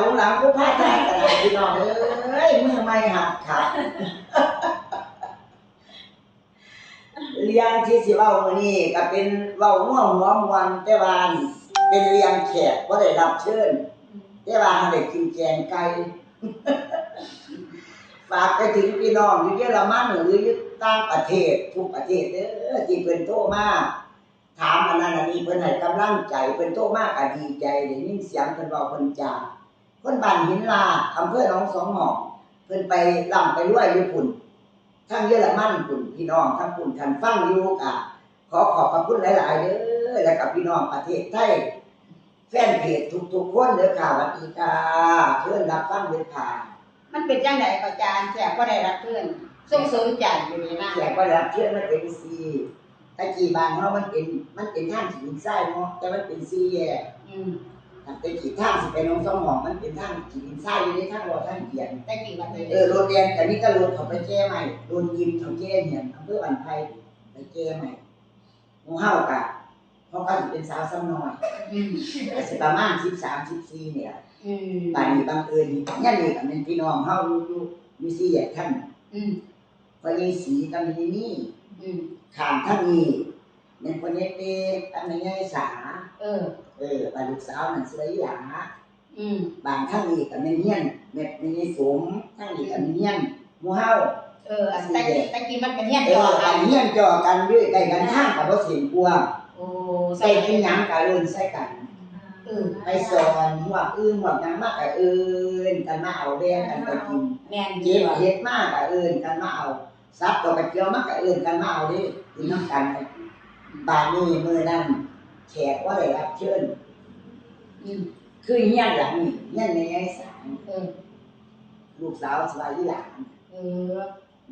หลงหลังผู้พาทางกระดาษพี่น้องเอ้ยมือไม่หักขาเรียงที่สิเว้ามื้อนี้ก็เป็นเว้าม่วงหัวมวนแต่ว่าเป็นเรียงแขกบ่ได้รับเชิญแต่ว่าได้กินแกงไก่ฝากไปถึงพี่น้องอยู่เยอรมันหรืออยู่ต่างประเทศทุกประเทศเด้อที่เพิ่นโทรมาถามอันนั้นอันนี้เพิ่นให้กำลังใจเพิ่นโทรมาก็ดีใจได้ยินเสียงเพิ่นเว้าเพิ่นจา คนบ้านหินลาอำเภอหนองสองหอกเพิ่นไปล่ำไปรวยอยู่พุ่นทั้งเยอรมันพุ่นพี่น้องทั้งพุ่นคันฟังอยู่ก็ขอขอบพระคุณหลาย ๆเด้อและกับพี่น้องประเทศไทยแฟนเพจทุกๆคนเด้อค่ะสวัสดีค่ะเชิญรับฟังเด้อค่ะมันเป็นจังไดก็อาจารย์แขกก็ได้รับเพื่อนส่งเสริมใจอยู่นี่นะแขกก็รับเชื่อมันเป็นซีตะกี้บ้านเฮามันเป็นมันเป็นทางขีดไส้เนาะแต่มันเป็นซีแยกอืม ถ้าเป็นขีดทางสิไปน้องสองหองมันเป็นทางขีดไส้อยู่ในทางรอทางเกียนแต่กี่วันเลยเออรถเรียนแต่นี่ก็รถเขาไปแก้ใหม่รถยิมเขาแก้เนี่ยอำเภอบันไพไปแก้ใหม่หมู่เฮากะเพราะเขาสิเป็นสาวซ้ำน้อยอืมก็สิประมาณ13 14เนี่ยอืมบ้านนี้บังเอิญยันนี่ก็เป็นพี่น้องเฮาอยู่อยู่มีสี่แยกท่านอืมพญสีกับมีนี่อืมขามทั้งนี้เป็นคนเล็กเด็กอันนี้สาเออเออบานลูกสาวนั่นสวยหลาอืมบางทั้งนี้กับแม่เนียนแม่แม่สมทั้งนี้กับแม่เนียนหมู่เฮาเอออันแต่กี้แต่กี้มันกันเนี่ยเอจออกัอันนเนียนจ่อกันด้วยใกล้กันทางกับบ่เสียงกลัวโอ้ใส่เป็นหยังกะเอิ้นใส่กัน เออไปสอนหัวอื่นหัวหยังมากกะเอิ้นกันมาเอาแดงกันไปกิน แม่นเจ็บเฮ็ดมากกะเอิ้นกันมาเอาซับตัวกระเจียวมากกะเอิ้นกันมาเอาดิกินน้ำกันไปบานนี้มื้อนั้น แขกว่าได้รับเชิญอืมคือเฮียนหลังนี่เฮียนในไงสารเออลูกสาวสวายหลานเออ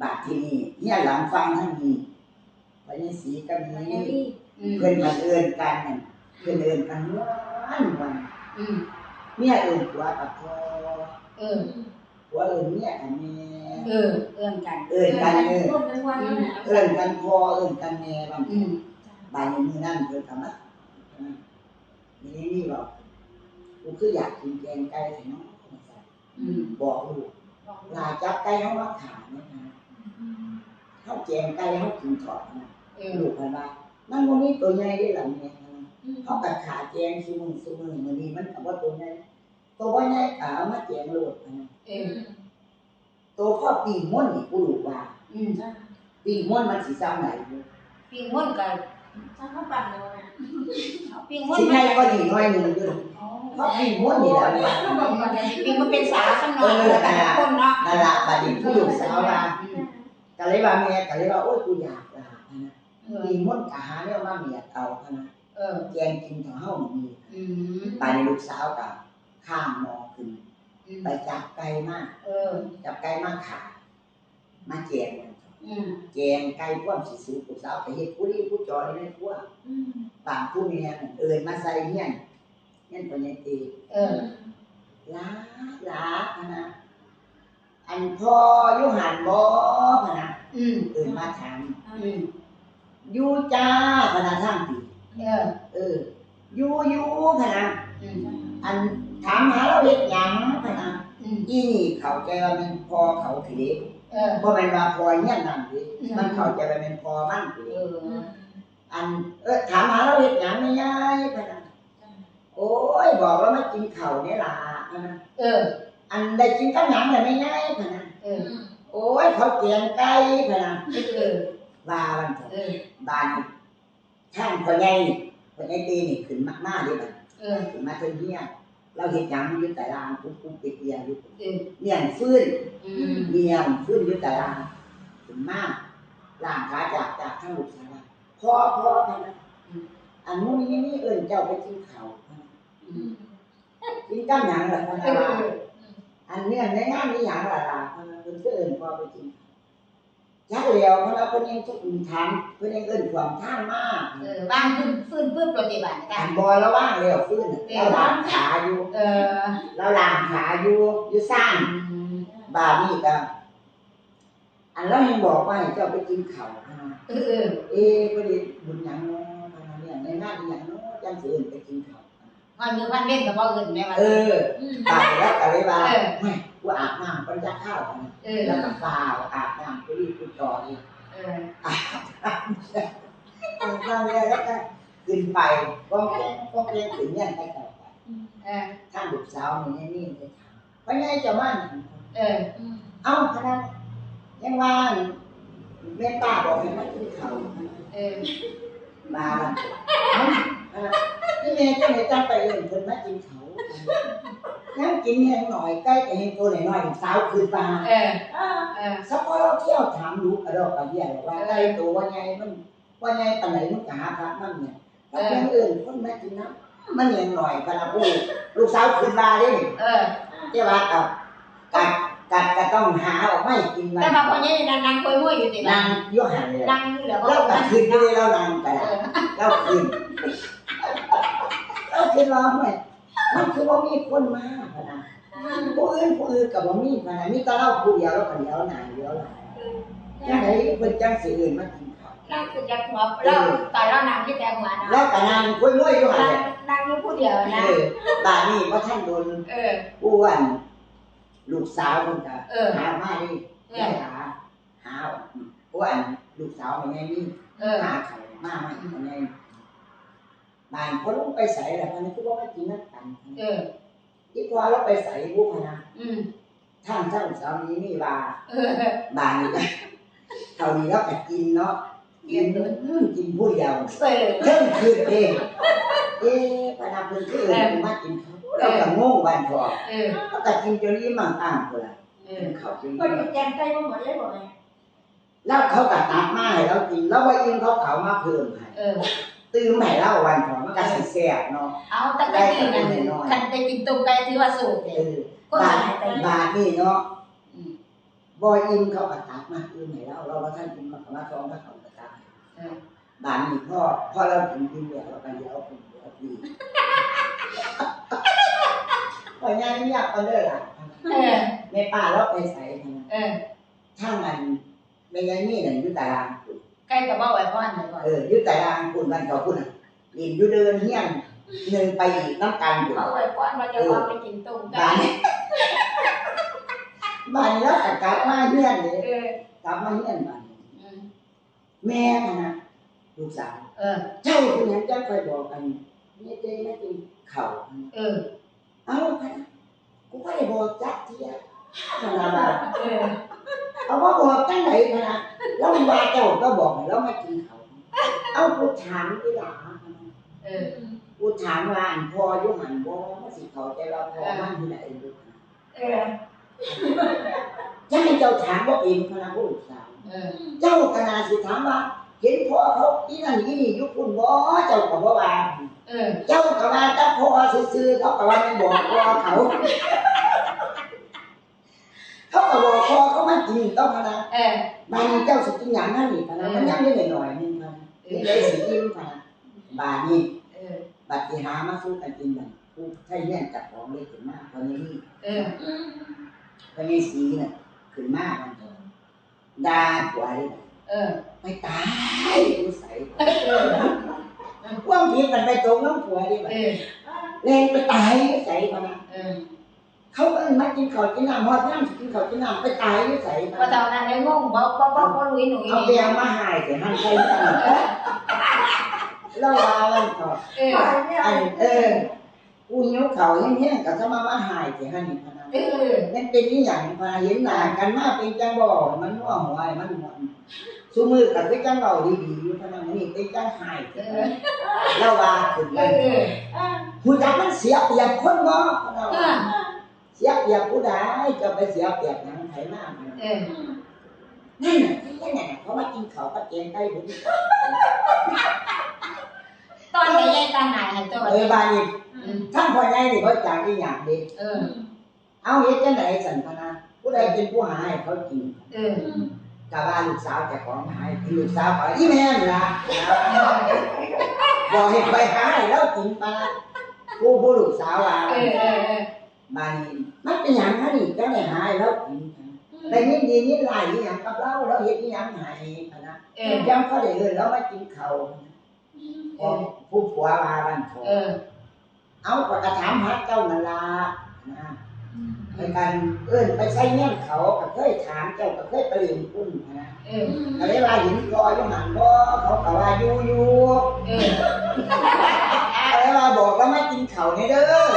บาดที่นี่เฮียนหลังฟังทั้งนี้พญสีกับนี้อืมเพิ่นมาเอิ้นกันนั่นเพิ่นเอิ้นกันม่วนม่วนอืมเมียเอิ้นผัวกับพ่อเออผัวเอิ้นเมียกับแม่เออเอื้อมกัน เอิ้นกันเออร่วมกันวันนั้นน่ะเอิ้นกันพ่อเอิ้นกันแม่บางอืมบางมื้อนั้นเพิ่นก็มานี่นี่บอกกูคืออยากกินแกงไก่แต่เนาะอืมบอกลูกลาจับไก่เฮามาขายนะคะเขาแจงไก่เขากินทอดนะเออลูกกันว่ามันบ่มีตัวใหญ่ได้หลังเนี่ยเขากัดขาแจงซุมือซุมือมื้อนี้มันก็บ่ตัวใหญ่ตัวบ่ใหญ่ก็เอามาแจงโลดนะเออตัวพ่อปีม่วนนี่กูรู้ว่าอืมปีม่วนมันสิซ้ำไหนอยู่ปิ้งม่วนกับ ถ้าเขาปั่นเลยนะปิ้งม่วนสิใหญ่ก็นี่น้อยหนึงอยู่เพราะปีม่วนนี่แหละว่าปิ้งมันเป็นสาวข้างนอกแล้วกันคนเนาะนั่นล่ะบัดนี้ผู้ลูกสาวว่าก็เลยว่าแม่ก็เลยว่าโอ้ยกูอยากลานะเออปีม่วนก็หาแนวมาเมียเอานะเออแจงกินของเฮานี่อืมบัดนี้ลูกสาวก็ข้ามมอขึ้นอืมไปจับไก่มาเออจับไก่มาขามาแจงมัน อืมแจงไก่พวกสิสูผู้สาวไปเฮ็ดผู้นี้ผู้จอยในพวกบางผู้เมียนั่นเอิ้นมาใส่เฮียนเฮียนปัญญาตีเออลาลาพะนะอันพ่ออยู่หันบ่พะนะอืมเอิ้นมาถามอืมอยู่จ้าพะนะทางปีเออเอออยู่อยู่พะนะอืมอันถามหาเราเฮ็ดหยังพะนะอืมอีนี่เข้าใจว่ามันพ่อเขาคือเด็ก เออบ่แม่นว่าพอเฮียนนั่นดิมันเข้าใจว่าเป็นพอมันคือเอเด็กออันเออถามหาเราเฮ็ดหยังไม่ยายพะนะโอ้ยบอกว่ามากินข้าวนี่ล่ะพะนะเอออันได้กินกับหยังได้ไม่ยายพะนะเออโอ้ยเขาเกียงไก่พะนะเออว่ามันเถอะเออบ้านนี่ท่านพ่อใหญ่นี่พ่อใหญ่ตีนี่ขึ้นมากๆเด้บัดเออขึ้นมาเทิงเฮีย เราเฮ็ดหยังอยู่แต่ลางปุ๊บปุ๊บปิดเอียอยู่เออเนียนฟื้นอืมเนียนฟื้นอยู่แต่ลางขึ้นมาล่างขาจากจากทั้งลูกสาวว่าพ่อพ่อพะนะอันนู้นนี่นี่เอิ้นเจ้าไปกินข้าวพะนะอืมกินกับหยังล่ะพะเอนะว่าออันเนี้ยในงานนี้หยังล่ะล่ะพะนะเพิ่นก็เอิ้นพ่อไปกิน จักแล้วพะนะเพิ่นยังทุกข์ถามเพิ่นยังเอิ้นความทางมาเออวางพื้นพื้นพื้นปฏิบัติกัอันนบอแล้วว่างแล้วฟื้นน่ะเราล้างขาอยู่เออเราล้างขาอยู่อยู่สร้างอืมบานี่ก็อันเรายังบอกว่าให้เจ้าไปกินข้าวนะเออเออเอ๊ะก็ได้บุญหยังเนาะพะนะเนี่ยในงานอีหยังเนาะจังสิเอิ้นไปกินข้าวเวันมือพันเล่นกับบ่อื่นแม่ว่าเอออืมตายแล้วก็เลยว่าเออไม่ กูอาบน้ำปัญญาข้าวกันเออแล้วก็เปล่าอาบน้ำกูรีบกูจอดอีกเอออาบน้ำอาบน้ำแล้วแล้วก็ขึ้นไปก็แกงก็แกงถึงเงี้ยไปต่อไปเออท่านลูกสาวนี่นี่เลยถามว่าไงเจะมั่นเอออืมเอ้าคณะยังว่าแม่ป้าบอกให้มากินข้าวเออมาละเอ้าเออนี่แม่เจ้าไหนจ้างไปเอิ้นเพิ่นมากินข้าว ยังกินแห้งหน่อยใกล้จะเห็นตัวหน่อยๆสาวคืนมาเอออ่าเออสักพอเราเที่ยวถามลูกกระดอกกระเดี่ยว่าไอ้ตัวว่าไงมันว่าไงปานไหนมันกหาพระมันเนี่ยถ้าเพื่อนอื่นคนมากินน้ำมันยังหน่อยกระพูลูกสาวคืนมาเด้เออเจ้าว่ากับกัดกัดก็ต้องหาออกไม่กินมัแต่นบางคนยังนั่งนั่งคุยมุ่ยอยู่ตินางยั่วหันเลยนั่งอยู่แล้วก็เรากัดคืนไปเลยเรานางกระเอดาษอเราคืนเราคืนเราไม่ มันคือว่ามีคนมาพะนะผู้อื่นผู้อื่นกับว่ามีพะนะมีแต่เราผู้เดียวเราคนเดียวนางเดียวหลายยังไงเพิ่นจังสิอื่นมากินข้าวนั่งคือจะหัวเราตอนเรานั่งที่แต่หัวนะแล้วก็นางคุยมุ้ยอยู่หันนั่งเลยนั่งอยู่ผู้เดียวเอนะอบาดนี้เพราะท่านโดนเอออ้วนลูกสาวคนก็เออหามาดิเอหาอหาอ้วนลูกสาวมันไงนี่เออหาเขามามาอีกมันไง บานพอลงไปใส่แล้วมันก็ว่าไม่กินน้ำกันเอออีกว่าเราไปใส่บุกนะอืมท่านท่านสามีนี่ว่าเออบานนี่ก็เท่านี้แล้วก็กินเนาะกินอืมกินผู้เดียวเออเพิ่มคืนเองเอ๊ะปนาเพิ่นคือเอิ้นมากินข้าวเราก็งงวันพอเออแล้วก็กินจนนี้มั่งอ่างพุ่นล่ะเอกิอนข้าวจนก็อยู่แจงใจมาหมดเลยบอกไงแล้วเขาก็ตักมาให้เรากินแล้วว่าอิ่มเขาเขามาเพิ่มให้เออ ตื่มให้เราวันพอมันก็สิแซ่บเนาะเอาแต่ก็กินนั่นคันไปกินตุ่มไก่ถือว่าสูตรเอเด้อก็บาหาทยไปบาทนี่เนาะอืมบ่อิ่มเขาก็ตักมาอิ่มให้เราเราว่าท่านกินมาก็มาซ้อมมาเขาก็ตักเออบาทนี่พ่อพ่อเรากินกินเดียวเราก็เดี๋ยวเอาเป็นเดี๋ยวดีพองานนี้อยากก็เลิกล่ะเออแม่ป้าเราไปใส่ทางเออทางนั้นแม่ยายนี่น่ะอยู่ตารางคุณ ใกล้กับบ่ไหวพ่อนเลยก่อนเอออยู่ตารางคุณบ้านเขาคุณน่ะลินอยู่เดินเฮียนหนึ่งไปอีกน้ำกันอยู่บ่ไหวพ่อนว่าจะว่าไปกินตุ่มไก่บ้านนี้บ้านนี้แล้วก็กลับมาเฮียนเลยเออกลับมาเฮียนบ้านนี้อืมแม่น่ะนะลูกสาวเออ เจ้าคุณยังจังคอยบอกกันเนี่ยเจ๊ไม่กินข้าวเออ เอ้าพะนะกูก็ได้บอกจักเทียพะนะว่าเออเอาว่าบอกจังไหนพะนะ แล้วมันว่าเจ้าก็บอกให้เรามากินข้าวเอากูถามอีหลาพะนะเออกูถามว่าอันพออยู่หันบ่มาสิเขาใจเราพอมันอยู่ไหนลูกเออจะให้เจ้าถามว่าเป็นพะนะผู้ลูกสาวเออเจ้าคณะสิถามว่า เห็นพ่อเขาอีนั่นอีนี่อยู่คุณบ่เจ้าก็บ่ว่าเออเจ้าก็ว่าเจ้าพ่อซื่อๆเขาก็ว่าไม่บอกพ่อเขา เขาก็บอกพ่อเขามากินต้องพะนะเออบานนี้เจ้าสิกินหยังนั่นนี่พะนะมันยังได้หน่อยๆนึงพะนะนี่ได้สิกินพะนะบานนี้เออบัดสิหามาสู้กันกินบัดกูใช้เนี่ยจับของเลยขึ้นมาตอนนี้นี่เอออืมตอนนี้สีน่ะขึ้นมามันด่าผัวเลยเออไปตายกูใส่เออความผิดมันไปตรงน้ำผัวดิบัดเออแรงไปตายกูใส่พะนะ เขาเอิ้นมากินข้าวกินน้ำฮอดน้ำกินข้าวกินน้ำไปตายกูใส่พะว่านะเท่านั้นเลยงงบ่บ่บ่บ่รู้หนูเอานี่เบียร์มาใหายแต่หันใส่กันแล้วว่าวันต่อเอออันเออกูหิวเขาแห้งๆกับสมามาหายแต่หันนี่พะนะเออนั่นเป็นนี่อย่างพะเห็นหน้ากันมาเป็นจังบ่มันว่าหัวไอ้มันม่วซุมือกับเป็นจังเบาดีๆอยู่พะนะนี่เป็นจังหายเอแต่อแล้วว่าขึ้นเอไปออ่าผู้จักมันเสียเปรียบคนบ่พะนะ เออ สียเปรียบผู้ใดจะไปเสียเปรียบหยังไผมาพะนะเอออืมนั่นน่ะนั่นน่ะเขามากินข้าวกับแกงไก่พุ่นตอนนี้ยายตาหายให้ตัวเออบาดนี้อืมท่านพ่อใหญ่นี่เขาจากอีหยังเด้เออือมเอาเฮ็ดจังไดสันพะนะผู้ใดเป็นผู้หาให้เขากินเอออืมกะว่าลูกสาวเจ้าของหาให้กินลูกสาวก็อีแม่นล่ะบอกให้ไปหาให้เรากินปะผู้ผู้ลูกสาวว่า เออ เออเออ บาดนี้มันเป็นหยังฮะนี่จังได้หาให้เรากินได้ยินดีนี่หลายอีหยังกับเราเราเฮ็ดอีหยังให้พะนะเออจังเขาได้เอิ้นเรามากินข้าวอืมของผู้ผัวว่าบ้านเขาเออเอาก็กระถามหาเจ้านั่นล่ะนะไปกันเอิ้นไปใช้เงี้ยเขาก็เคยถามเจ้าก็เคยไปเรียนคุณนะเออก็เลยว่าเห็นรอยอยู่หันบ่เขาก็ว่าอยู่อยู่เออก็เลยว่าบอกแล้วไม่กินข้าวนี่เด้อ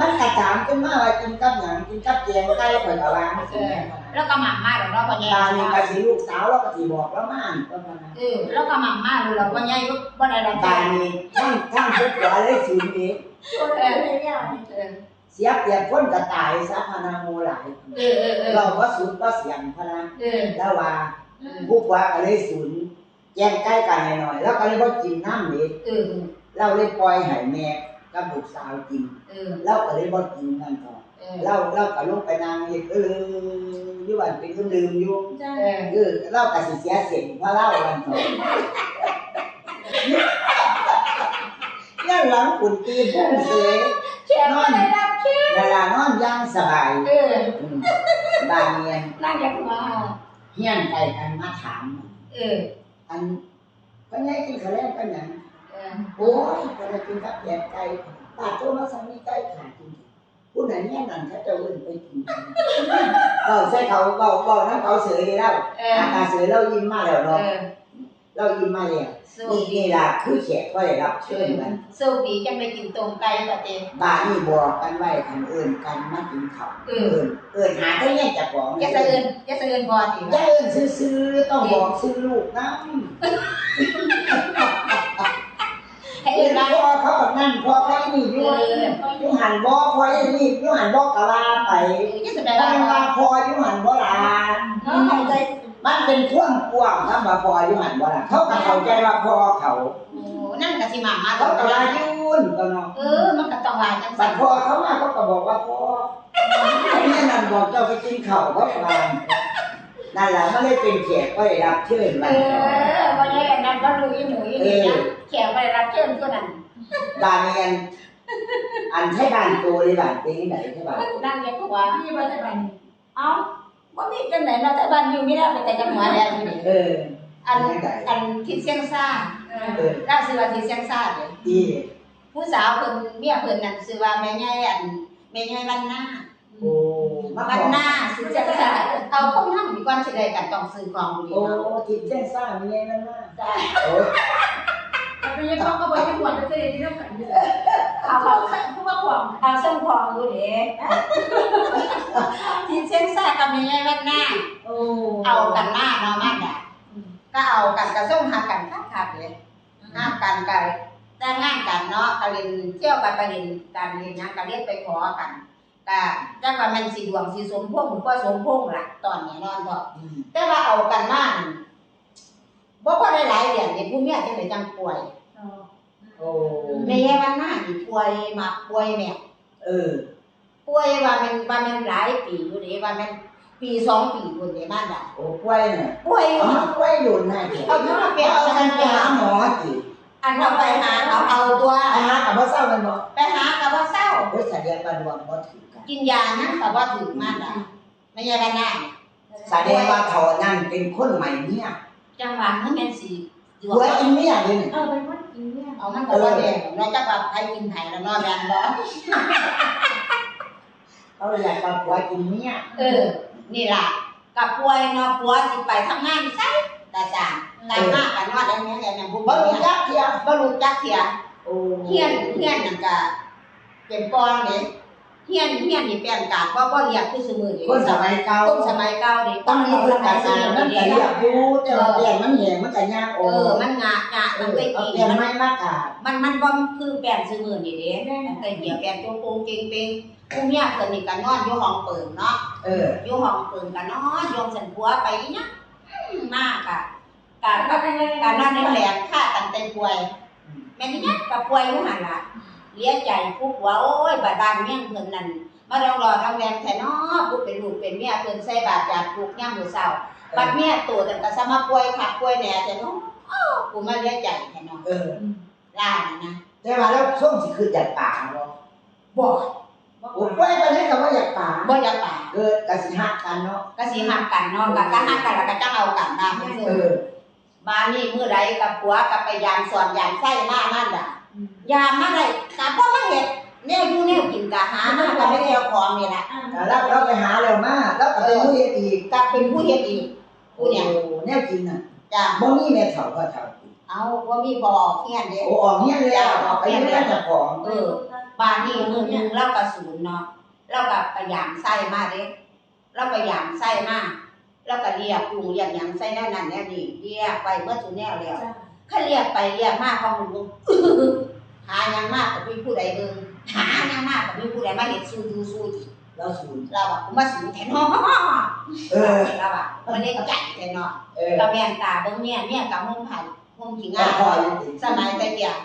มันกระถามขึ้นมาว่ากินกับหยังกินกับแกงไก่ข่อยก็ว่าจังซี่แม่นะแล้วก็หมั่มมาแล้วเนาะพ่อใหญ่ตานี่ก็สิลูกสาวแล้วก็สิบอกแล้วมาอ่านก็มานะเออแล้วก็หมั่มมาแล้วพ่อใหญ่ก็บ่ได้รับตานี่ทั้งทั้งทุกหัวเลยศูนย์นี้คนเออเนี่ยเออเสียเปรียบคนก็ตายซะพนาโมหลายเออเออเออเราก็ศูนย์ก็เสียงพนะเออแล้วว่าผู้ว่าก็เลยศูนย์แย่งใกล้กันหน่อยๆแล้วก็เลยบ่กินน้ำเด็กเออเราเลยปล่อยให้แม่ กับลูกสาวกินเออเราก็เลยบ่กินกันต่อเออเราเราก็ลงไปนางอีกเอออยู่วันเป็นคนลืมอยู่จ้าเออเออเราก็สิเสียเสียงเพราะเราวันต่อยังหลังฝุ่นตีพุ่งเสยแชร์บ่ได้รับแชร์เวลานอนอยังสบายเอออืมบ้านเนียนนั่งจากมาเฮียนใจกันมาถามเอออันก็ยังกินข้าวแล้กันหยังเออ โอ้ยก็ได้กินกับแกงไก่ปลาโตมาสั่งมีไก่ขาดจริงผู้นั้นเนี่ยนั่นเขาจะเอิ้นไปกินเบาใส่เขาเบาเบาน้ำเขาเสือแล้วอาอตาเสือเรายิ้มมาแล้วเนาะเรายิ้มมาแล้วนี่นี่ล่ะคือแขกก็ได้รับเชิญกันสู้ปีจะไปกินต้มไก่ก็เต็มบ้านนี่บอกกันไว้คันเอิ้นกันมากินเขาเอเอิ้อนเอิ้นหาที่เนี่ยจะของอย่าสะเอินอย่าสะเอินพอติอย่าเอิ้นซื่อต้องบอกชื่อลูกนะ ให้เอิ้เอินนว่าพ่อเขาแบบนั่นพ่อเขานี่อยู่อยู่หันบ่พ่อยังนี่อยู่หันบ่กะลาไปอย่าแสดงตั้งว่าว่าพ่ออยู่หันบ่ลาเนาะเข้าใจมันเป็นช่วงกว้างคำว่าพ่ออยู่หันบ่ลาเขาก็เข้าใจว่าพ่อเขาโอ้นั่นก็สิมามาเขาเขาก็ก็ว่าว่ายุ่นก็เนาะเออ มันก็ต้องว่าจังบัซั่ดนพ่อเขามาเขาก็บอกว่าพ่อนี่นั่นบอกเจ้าไปกินข้าวเขาก็ว่า นั่นแหละมันเลยเป็นแขกก็ได้รับเชิญเอมาอบ่ได้อันนั้นบ่รู้อีหนูอีนี่นะแขกบ่ได้รับเชิญตัวนั้นบ้านเรียนอันใช้บ้านโตเลยบ้านเป็นที่ไหนใช่บ้านนั่นแกก็ว่าพี่มาจากไหนเอ้าบ่มีจังไหนเนาะแต่บ้านอยู่ไม่ได้แต่จังหวัดแล้วนี่เอออันที่ไหนอันทิศเสียงซ่าเออเออเราชื่อว่าทิศเสียงซ่าเด้อที่ผู้สาวเพิ่นเมียเพิ่นนั่นชื่อว่าแม่ใหญ่อันแม่ใหญ่วันหน้า โอ้ มาขวันหน้าสิเสียงซ่าเอาคนนำดีกว่าสิได้กันต้องซื้อของดีโอ้เนาะทิพย์แจ้งซ่ามีไงนั่นน่ะจ้าโอ้เป็นยังเขาก็บอกให้หมดจะได้ที่ต้องกันอยู่เอาเขาเขาเขาเขาว่าขวางเอาเส่งของดูเด้ทิศเสียงซ่ากับแม่ใหญ่วันหน้าเอากันมาเนาะมันอะก็เอากันกระส่งหากันคักๆเลยห้ามกันกันแต่งงานกันเนาะก็เรียนเที่ยวกันไปเรียนการเรียนหยังก็เรียนไปขอกัน ก็จักว่ามันสิดวงสิสมพงษ์หรือว่าสมพงษ์ล่ะตอนนี้นอนพออืมแต่ว่าเอากันมานั่นบ่พอได้หลายเดือนนี่ผู้เมียจังได๋จังป่วยโอ้แม่วันหน้านี่ป่วยมาป่วยแม่เออป่วยว่ามันว่ามันหลายปีอยู่เด้ว่ามันปีสองปีพุ่นเด้บ้านน่ะโอ้กล้วยน่ะป่วยอเอายู่มากล้วยโดนหน้าแขกเอาเนาะเปลี่ยนเอาเอากักันนไปไปหาหาหมอสิอันเราไปหาเอาเอาตัวไปหากับว่าเศร้ามันบ่ไปหากับว่าเศร้าโอ้ยแสดงว่าดวงบ่ถือ กันกินยานั่นกับว่าถึงมากอะไม่ใช่กันนะแสดงว่าเขานั่นเป็นคนใหม่เนี่ยจังหวะมันเป็นสีดวหัวกินเมียเลยนี่เออเป็นคนกินเนี่ยเอามันกับว่าแดงเราจะแบบใครกินไผ่แล้วนอนแดงบ่เขาอยากกับหัวกินเมียเออ นี่ล่ะกับป่วยเนาะปัวสิไปทำงานใช่ตาจางตายมากกันนอนได้เนี้ยอย่างบุญบ่บ่รู้รู้จัจักกเที่ยบ่รู้จักเถียโอ้เฮียนเฮียนนั่นก็เป็นปอนเด้ เฮียนเฮียนนี่แปลงกาดบ่บ่เรียกคือสมือนี่คนสมัยเก่าต้นสมัยเก่าเด้ต้องมีเรื่องการงานมันก็เรียกอยู่แต่ว่าเปลี่ยนมันแหงมันก็ยากเอโอ้อมันงะงะเอมันอไปเอากินเปลี่ยนมันไม้มากาดมันมันบ่คือแปลนซื้อมือนี่เด้มันเคยเกี่ยวแปลนโปงๆเก่งๆผู้เมียเพิ่นนี่ก็นอนอยู่ห้องเปิงเนาะเอออยู่ห้องเปิงก็นอนยองสันผัวไปอีหยังอืมมากอะกะก็ก็เป็นยังไงกะนอนในแหลกฆ่ากันเต็มป่วยแม่นอีหยังก็ป่วยอยู่หั่นล่ะ เลี้ยใจผู้ผัวโอ้ยบาดบ้านเมียงเพิ่นนั่นมาลองรอทางแรมแท้เนาะผู้เป็นลูกเป็นเมียเพิ่นใส่บาตรจานทุกยามมื้อเช้าบัดเมียตัวแต่ก็สมาป่วยคักป่วยแหน่แต่เนาะอ้าวกูมาเลี้ยใจแท้เนาะเออล่านี่นะแต่ว่าแล้วช่วงสิคืออยากป่าบ่บ่โอ้กล้วยไปนี่ก็ว่าอยากป่าบ่อยากป่าเกิดก็สิหักกันเนาะก็สิหักกันเนาะก็ก็หักกันแล้วก็จังเอากันมาเพิ่นเออบ้านนี้มื้อใดกับผัวกับไปยามสอนยามไส้มานั่นล่ะ ยามมาได้ก็บ่มาเฮ็ดแนวอยู่แนวกินก็หามาก็ไม่ได้เอาของนี่ล่ะแล้วเราไปหาแล้วมาแล้วก็ไปผู้เฮ็ดอีกก็เป็นผู้เฮ็ดอีกผู้เนี่ยโอ้แนวกินน่ะจ้าบ่มีแม่เฒ่าก็เฒ่าเอาบ่มีบ่เฮียนเด้โอ้ออกเฮียนแล้วออกไปเฮียนแล้วเจ้าของเออบ้านนี้มื้อหนึงเราก็ศูนย์เนาะเราก็พยายามใส่มาเด้เราพยายามใส่มาเราก็เรียกลุงเรียกหยังใส่แนวนั้นแนวนี้เรียกไปเมื่อสุดแนวแล้วเขาเรียกไปเรียกมาเขามึง หายังมากก็มีผู้ใดเบิ่งหายังมากก็มีผู้ใดมาเห็นสู้ดูสู้จีแล้วศูนย์เราอะกูมาสูงแทนน้อเออเราอะมันเล่นใจแทนน้อเออกับแม่นตาเบิ่งเนี่ยเนี่ยกับห้องไผ่ห้องขี้ก็งาพออยู่ติสมัยแต่เดียว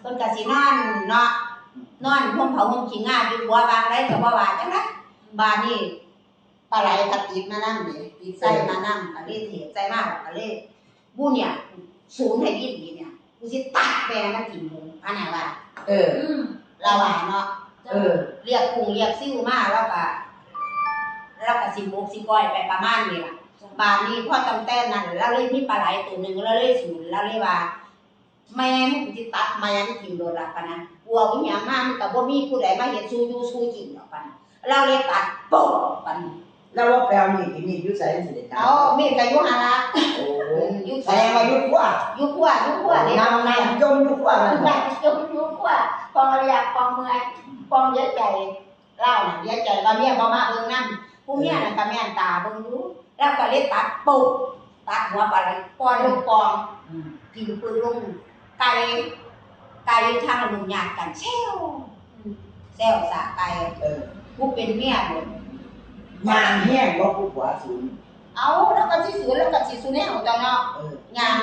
เพิ่นก็สินอนเนาะนอนห้องเผาห้องขี้งาอยู่บัวบางไรก็บ่ว่าจังไดบ้านนี้ปลาไหลผัดติดมานั่งนี่ติดใส่มานั่งก็เลยเทใส่มาก็เลยบูเนี่ยสูงให้ยินดีเนี่ย กูสิตัดแปลงมากินหมูอันนั้นว่าเออเราว่าเนาะเออ เรียกกุ้งเรียกซิ่วมาแล้วก็แล้วก็สิบกสิก้อยไปประมาณนี้ล่ะบานนี้พ่อจำแต่นั้นแล้วเลยมีปลาไหลตัวหนึ่งแล้วเลยสูนแล้วเลยว่า แม่มึงสิตัดแม่มึงกินโดนละปะนะกลัววิญญาณมามันก็บ่มีผู้ใดมาเห็นสู้อยู่สู้กินดอกปะนะเราเลยตัดโป๊ะปะนะ แล้วว่าแปลมีกินนี่อยู่ใส่สิได้เอามีดกับยุหาละโอ้อยู่แสดงว่าอยู่ขวายุขั้วยุขั้วเนี่ยน้ำน้ำจมอยู่ขวานั่นอยากจมยุขั้วปองเรียกปองเมื่อยปองเยอะใจเล่าน่ะเยอะใจว่าเมียบ่มาเบิ่งนำผู้เมียน่ะก็แม่นตาเบิ่งอยู่แล้วก็เลยตัดปุ๊บตัดหัวปลาไหลปล่อยลงกองอืมกินปืนลงไก่ไก่ทางลุงยากกันเซลเซลสาไก่เออ ผู้เป็นเมียหมด ยางแห้งบ่ผู้ขวาศูนย์เอาแล้วก็สิสูแล้วก็สิสูแนวจ้ะเนาะเออยาง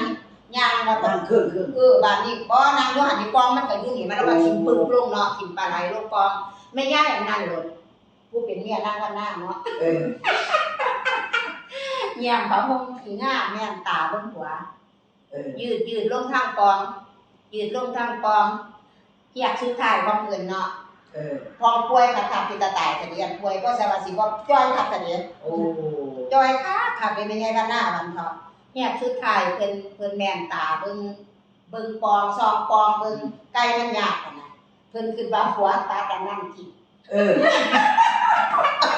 ยางแล้วก็นั่งเครื่องเครื่องเออบาดนี้บ่นางอยู่หันนี่กองมันก็อยู่นี่มันแล้วก็กินปึ้งลงเนาะกินปลาไหลลงกองไม่ย่ายอันนั้นเลยผู้เป็นเมียนั่งกันหน้าเนาะเออเยี่ยมเขาคงขี้ง่าแม่นตาเบิ่งหัวเออยืดยืดลงทางกอง ยืดลงทางกองอยากสุดท้ายของเอื่นเนาะเออ พองป่วยขัดขับที่ตาตายเสดียนป่วยก็สวัสดิ์ว่าจ้อยขับเสดียนโอ้จ้อยค่ะขับเป็นยังไงกันหน้ามันเถาะเนี่ยสุดท้ายเพิ่นเพิ่นแม่นตาเบิ่งเบิ่งปองซองปองเบิ่งไก่มันยากกันนะเพิ่นคิดว่าหัวตากันนั่นกินเออ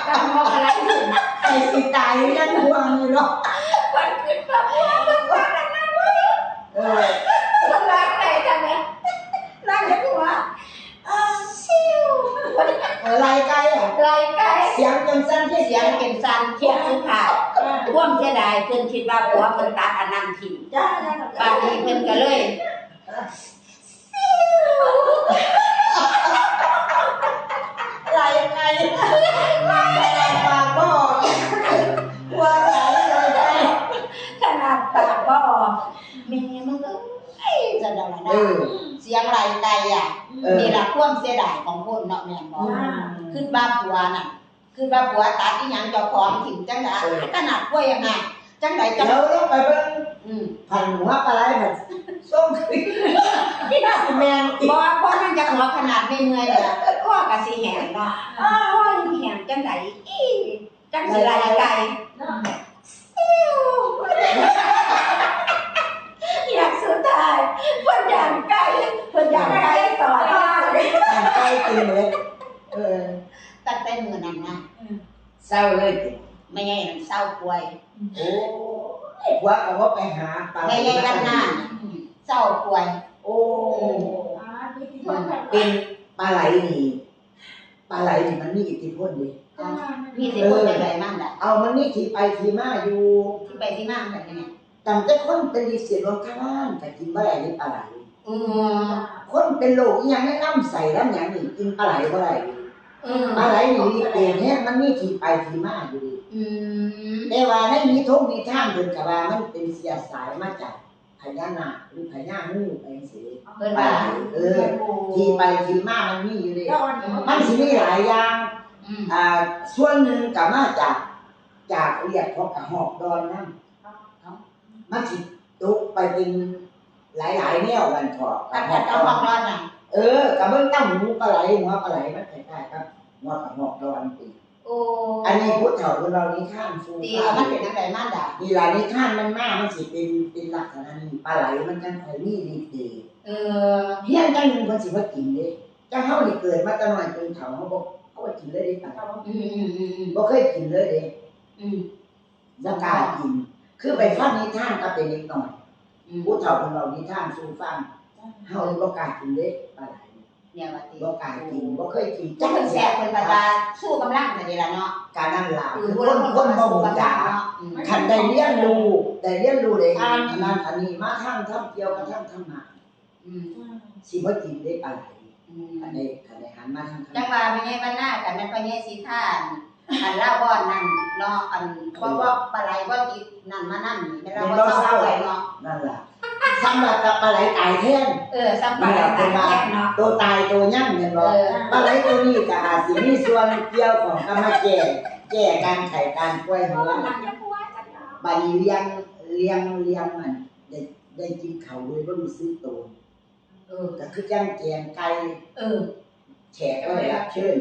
แต่มองอะไรถึงไอ้สิตายยันห่วงเลยเนาะเพิ่นคิดว่าหัวมันว่ากันนั่นเว้ยเออสลายไหนกันเนี่ยนั่นก็คือว่าอ้าวซิ วอะไรไกลอะไรไก่เสียงจังสั้นที่เสีเสียยงงเป็นสันเทียบสุดท้ายพ่วงเสียดายเพิ่นคิดว่าผัวเพิ่นตัดอันนั้นทิ้งจ้าบางทีเพิ่นก็เลยอะไรไกลอะไรปากบ่ว่าอะไรอะไรไกลขนาดปากบ่ออกแม่มันก็เอ้ยจะได้ละเอนะอเสียงไรไก่อะเออนี่ล่ะพ่วงเสียดายของคนเนาะแม่นบ่ขึ้นบ้าผัวน่ะขึ้นบ้าผัวตัดอีหยังเจ้าของทิ้งจังได๋ขนาดป่วยยังไงจังไดจังเดี๋ยวเราไปเบิ่งอืมพันหัวปลาไหลแบบส่งขึ้นแมงอีกบ่บ่นั่นจะหัวขนาดไม่เมื่อยเลยข้อก็สิแหงเนาะอ้าวยังแหงจังไดอีจังสิไรไก่อยากสุดท้ายเพิ่นอยากไก่เพิ่นอยากไก่ต่อได้ ทางใกล้ ตีเลยเออตั้งแต่มื้อนั้นนะเศร้าเลยติไม่ใช่มันเศร้าป่วยโอ้ยหัวก็ว่าไปหาปลาไหลไม่ใช่กันหน้าเศร้าป่วย โอ้เป็นปลาไหลนี่ปลาไหลนี่มันมีอิทธิพลดิมีสิพูดจังไดมั่งล่ะเอามันมีที่ไปที่มาอยู่ที่ไปที่มาแบบนี้ตั้งแต่คนเป็นดีเสียรถข้างล่างก็กินบ่ได้นี่ปลาไหล อืมคนเป็นโรคอีหยังแนะนำใส่แล้วหยังนี่กินปลาไหลบ่ได้อืมปลาไหลนี่มีเปลี่ยนแฮงมันมีที่ไปที่มาอยู่ดิอืมแต่ว่าในมีทงมีทางเพิ่นก็ว่ามันเป็นเสียสายมาจากพญานาคหรือพญางูไปจังซี่เพิ่นว่าเออที่ไปที่มามันมีอยู่ดิแล้ววันมันสิมีหลายอย่าง อืมอ่าส่วนหนึ่งก็มาจากจากเรียกของกระหอกดอนนั่นมันสิตกไปเป็น หลายๆแนวกันเถอะกกัระนหกัอนกเอาดขออนงร้อนน่ะเออกระเบื้องตั้งหูปลาไหลหัวปลาไหลมันคล้ายๆกับหัวกระหอกดอนตีโโอ้อันนี้พุทธเถาคนเรานิทานฟูตีแล้วมันเป็นจังไดมาด่านี่ล่ะนิทานมันมามันสิเป็นเป็นลักษณะนี้ปลาไหลมันจังค่อยมีฤทธิ์เดชเออเฮียนจังหนึงเพิ่นสิมากินเด้จังเฮานี่เกิดมาแต่น้อยจนเฒ่าเฮาบ่เขาบ่กินเลยเด้ปลาไหลอืมอืมอืมอืมบ่เคยกินเลยเด้ อืมบ่กล้ากิน คือไปฟังนิทานกับเป็นเด็กน้อยอืม ผู้เฒ่าคนเรานิทานสู่ฟังเฮาบ่กล้ากินเด้ปลาไหลเนี่ยว่าติบ่กล้ากินบ่เคยกินจักเพิ่นแซ่บเพิ่นบาดาสู้กำลังแต่นี่ล่ะเนาะการนั่นล่ะคืคืออผู้คลางนคนคนก็บ่สู้ฮู้กำลัจังกเนาะคันได้เรียนรู้ได้เรียนรู้ได้อ่านอันนั้นอันนี้มาทางทำเกี่ยวกับทางธรรมะอืมสิบ่กินได้ปลาไหลอืมอันนี้คันได้หันมาทางธรรจังมะว่าไม่ใช่บ้านหน้ากันนั่นพ่อใหญ่สีท่าน อันเล่าบ่อนนั่นเนาะอันบ่ว่าปลาไหลบ่ติดนั่นมานั่นนี่ไม่เล่าว่าเศร้าไปเนาะนั่นล่ะสำหรับกับปลาไหลตายแท้งเออซ้ำปลาไหลตายแท้เนาะตัวตายตัวยั่งแม่นเอบ่อปลาไหลตัวนี้ก็อาจสิมีส่วนเกี่ยวของกรรมแก่แก้การไข้การป่วยของเราบาดนีเลี้ยงเลี้ยงเลี้ยงมันได้ได้กินเขาวเลยบ่รู้สึกตัวเออก็คือจังแกงไก่เออแขกก็ได้รับเชิญ